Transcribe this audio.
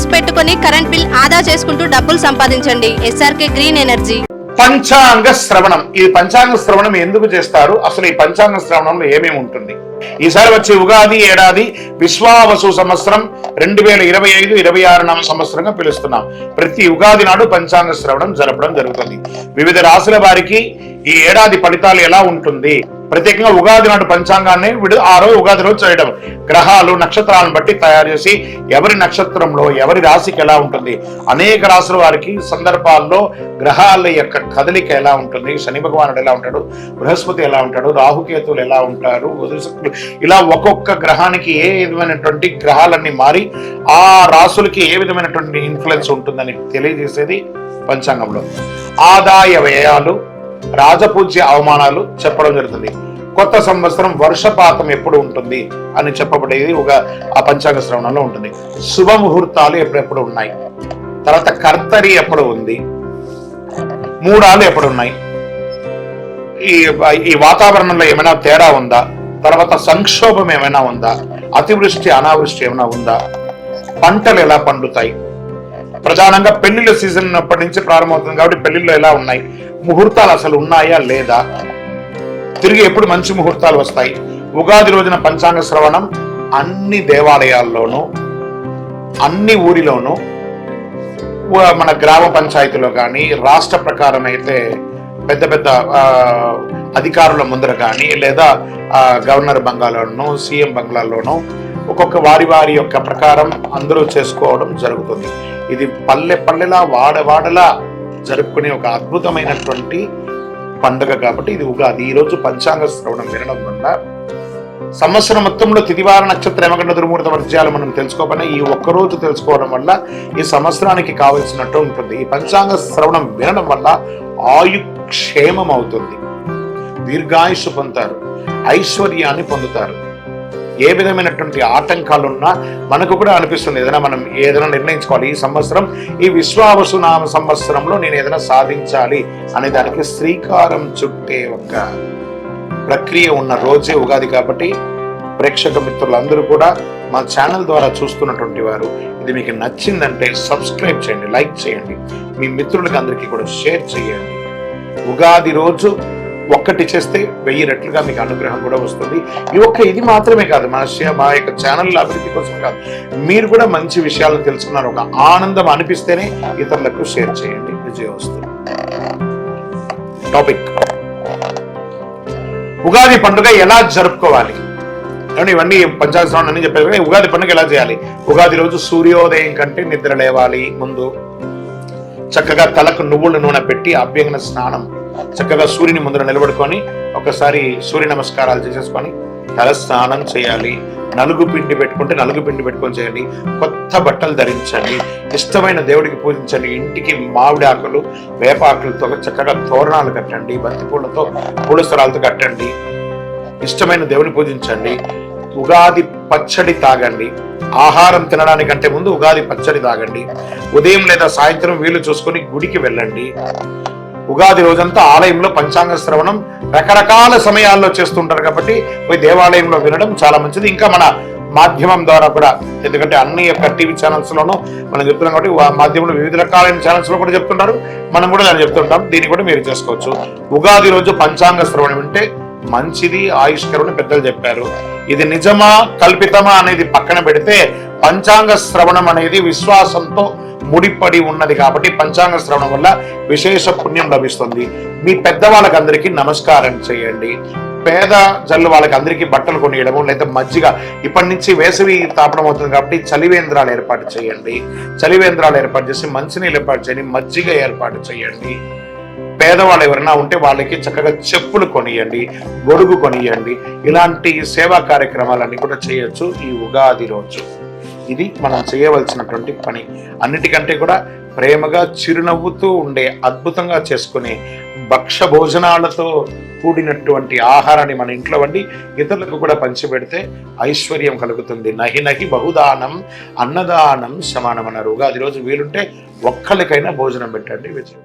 Panels పెట్టుకుని current bill ఆదా చేసుకుంటూ డబ్బులు సంపాదించండి. SRK green energy. పంచాంగ శ్రవణం. ఈ పంచాంగ శ్రవణం ఎందుకు చేస్తారు? అసలు ఈ పంచాంగ శ్రవణంలో ఏమేమి ఉంటుంది? ఈసారి వచ్చే ఉగాది ఏడాది విశ్వావసు సంవత్సరం రెండు వేల ఇరవై ఐదు ఇరవై ఆరు నామ సంవత్సరంగా పిలుస్తున్నాం. ప్రతి ఉగాది నాడు పంచాంగ శ్రవణం జరపడం జరుగుతుంది. వివిధ రాశుల వారికి ఈ ఏడాది ఫలితాలు ఎలా ఉంటుంది? ప్రత్యేకంగా ఉగాది నాడు పంచాంగాన్ని విడు ఆ రోజు ఉగాది రోజు చేయడం. గ్రహాలు నక్షత్రాలను బట్టి తయారు చేసి ఎవరి నక్షత్రంలో ఎవరి రాశికి ఎలా ఉంటుంది అనేక రాశుల వారికి సందర్భాల్లో గ్రహాల యొక్క కదలిక ఎలా ఉంటుంది శని భగవానుడు ఎలా ఉంటాడు బృహస్పతి ఎలా ఉంటాడు రాహుకేతువులు ఎలా ఉంటారు ఇలా ఒక్కొక్క గ్రహానికి ఏ విధమైనటువంటి గ్రహాలన్నీ మారి ఆ రాసులకి ఏ విధమైనటువంటి ఇన్ఫ్లుయెన్స్ ఉంటుందని తెలియజేసేది పంచాంగంలో. ఆదాయ వ్యయాలు రాజపూజ్య అవమానాలు చెప్పడం జరుగుతుంది. కొత్త సంవత్సరం వర్షపాతం ఎప్పుడు ఉంటుంది అని చెప్పబడేది ఒక ఆ పంచాంగ శ్రవణంలో ఉంటుంది. శుభ ముహూర్తాలు ఎప్పుడెప్పుడు ఉన్నాయి? తర్వాత కర్తరి ఎప్పుడు ఉంది? మూడాలు ఎప్పుడు ఉన్నాయి? ఈ ఈ వాతావరణంలో ఏమైనా తేడా ఉందా? తర్వాత సంక్షోభం ఏమైనా ఉందా? అతివృష్టి అనావృష్టి ఏమైనా ఉందా? పంటలు ఎలా పండుతాయి? ప్రధానంగా పెళ్ళిళ్ళ సీజన్ అప్పటి నుంచి ప్రారంభమవుతుంది కాబట్టి పెళ్ళిళ్ళు ఎలా ఉన్నాయి? ముహూర్తాలు అసలు ఉన్నాయా లేదా? తిరిగి ఎప్పుడు మంచి ముహూర్తాలు వస్తాయి? ఉగాది రోజున పంచాంగ శ్రవణం అన్ని దేవాలయాల్లోనూ అన్ని ఊరిలోనూ మన గ్రామ పంచాయతీలో కానీ రాష్ట్ర ప్రకారం అయితే పెద్ద పెద్ద అధికారుల ముందర కానీ లేదా గవర్నర్ బంగ్లాలోనూ సీఎం బంగ్లాలోనూ ఒక్కొక్క వారి వారి యొక్క ప్రకారం అందరూ చేసుకోవడం జరుగుతుంది. ఇది పల్లె పల్లెలా వాడ వాడలా జరుపుకునే ఒక అద్భుతమైనటువంటి పండుగ కాబట్టి ఇది ఉగాది. ఈ రోజు పంచాంగ శ్రవణం వినడం వల్ల సంవత్సరం మొత్తంలో తిదివార నక్షత్ర యమగండ దుర్మూర్త వర్జ్యాలు మనం తెలుసుకోకపోయినా ఈ ఒక్క రోజు తెలుసుకోవడం వల్ల ఈ సంవత్సరానికి కావలసినట్టు ఉంటుంది. ఈ పంచాంగ శ్రవణం వినడం వల్ల ఆయు క్షేమం అవుతుంది. దీర్ఘాయుష్ పొందుతారు ఐశ్వర్యాన్ని పొందుతారు. ఏ విధమైనటువంటి ఆటంకాలున్నా మనకు కూడా అనిపిస్తుంది. ఏదైనా మనం ఏదైనా నిర్ణయించుకోవాలి. ఈ సంవత్సరం ఈ విశ్వావసు నామ సంవత్సరంలో నేను ఏదైనా సాధించాలి అనే దానికి శ్రీకారం చుట్టే ఒక ప్రక్రియ ఉన్న రోజే ఉగాది కాబట్టి ప్రేక్షక మిత్రులందరూ కూడా మా ఛానల్ ద్వారా చూస్తున్నటువంటి వారు ఇది మీకు నచ్చిందంటే సబ్స్క్రైబ్ చేయండి లైక్ చేయండి. మీ మిత్రులకి అందరికీ కూడా షేర్ చేయండి. ఉగాది రోజు ఒక్కటి చేస్తే వెయ్యి రెట్లుగా మీకు అనుగ్రహం కూడా వస్తుంది. ఈ ఒక్క ఇది మాత్రమే కాదు మన మా యొక్క ఛానల్ అభివృద్ధి కోసం కాదు. మీరు కూడా మంచి విషయాలను తెలుసుకున్నారు. ఒక ఆనందం అనిపిస్తేనే ఇతరులకు షేర్ చేయండి. విజయం వస్తుంది టాపిక్ ఉగాది పండుగ ఎలా జరుపుకోవాలి? ఏమండి ఇవన్నీ పంచాంగ శ్రవణం చెప్పారు కానీ ఉగాది పండుగ ఎలా చేయాలి? ఉగాది రోజు సూర్యోదయం కంటే నిద్ర లేవాలి ముందు. చక్కగా తలకు నువ్వుల నూనె పెట్టి అభ్యంగన స్నానం. చక్కగా సూర్యుని ముందర నిలబడుకొని ఒకసారి సూర్య నమస్కారాలు చేసేసుకొని తల స్నానం చేయాలి. నలుగు పిండి పెట్టుకుంటే నలుగు పిండి పెట్టుకొని చేయండి. కొత్త బట్టలు ధరించండి. ఇష్టమైన దేవుడికి పూజించండి. ఇంటికి మామిడి ఆకులు వేప ఆకులతో చక్కగా తోరణాలు కట్టండి. బంతిపూలతో పూల స్థలాలతో కట్టండి. ఇష్టమైన దేవుని పూజించండి. ఉగాది పచ్చడి తాగండి. ఆహారం తినడానికంటే ముందు ఉగాది పచ్చడి తాగండి. ఉదయం లేదా సాయంత్రం వీలు చూసుకొని గుడికి వెళ్ళండి. ఉగాది రోజంతా ఆలయంలో పంచాంగ శ్రవణం రకరకాల సమయాల్లో చేస్తుంటారు కాబట్టి పోయి దేవాలయంలో వినడం చాలా మంచిది. ఇంకా మన మాధ్యమం ద్వారా కూడా ఎందుకంటే అన్ని యొక్క టీవీ ఛానల్స్ లోనూ మనం చెప్తున్నాం కాబట్టి మాధ్యమంలో వివిధ రకాలైన ఛానల్స్లో కూడా చెప్తుంటారు. మనం కూడా దాన్ని చెప్తుంటాం. దీన్ని కూడా మీరు చేసుకోవచ్చు. ఉగాది రోజు పంచాంగ శ్రవణం అంటే మంచిది ఆయుష్కరమని పెద్దలు చెప్పారు. ఇది నిజమా కల్పితమా అనేది పక్కన పెడితే పంచాంగ శ్రవణం అనేది విశ్వాసంతో ముడిపడి ఉన్నది కాబట్టి పంచాంగ శ్రవణం వల్ల విశేష పుణ్యం లభిస్తుంది. మీ పెద్దవాళ్ళకి అందరికీ నమస్కారం చేయండి. పేద జల్లు వాళ్ళకి అందరికీ బట్టలు కొనియడము లేదా మజ్జిగ. ఇప్పటి నుంచి వేసవి తాపడం అవుతుంది కాబట్టి చలివేంద్రాలు ఏర్పాటు చేయండి. చలివేంద్రాలు ఏర్పాటు చేసి మంచినీళ్ళు ఏర్పాటు చేయండి మజ్జిగ ఏర్పాటు చేయండి. పేదవాళ్ళు ఎవరైనా ఉంటే వాళ్ళకి చక్కగా చెప్పులు కొనియండి గొడుగు కొనియండి. ఇలాంటి సేవా కార్యక్రమాలన్నీ కూడా చేయొచ్చు ఈ ఉగాది రోజు. ఇది మనం చేయవలసినటువంటి పని. అన్నిటికంటే కూడా ప్రేమగా చిరునవ్వుతూ ఉండే అద్భుతంగా చేసుకునే భక్ష భోజనాలతో కూడినటువంటి ఆహారాన్ని మన ఇంట్లో వండి ఇతరులకు కూడా పంచిపెడితే ఐశ్వర్యం కలుగుతుంది. నహి నహి బహుదానం అన్నదానం సమానమన్నారు. ఉగాది రోజు వీలుంటే ఒక్కరికైనా భోజనం పెట్టండి. విజయం.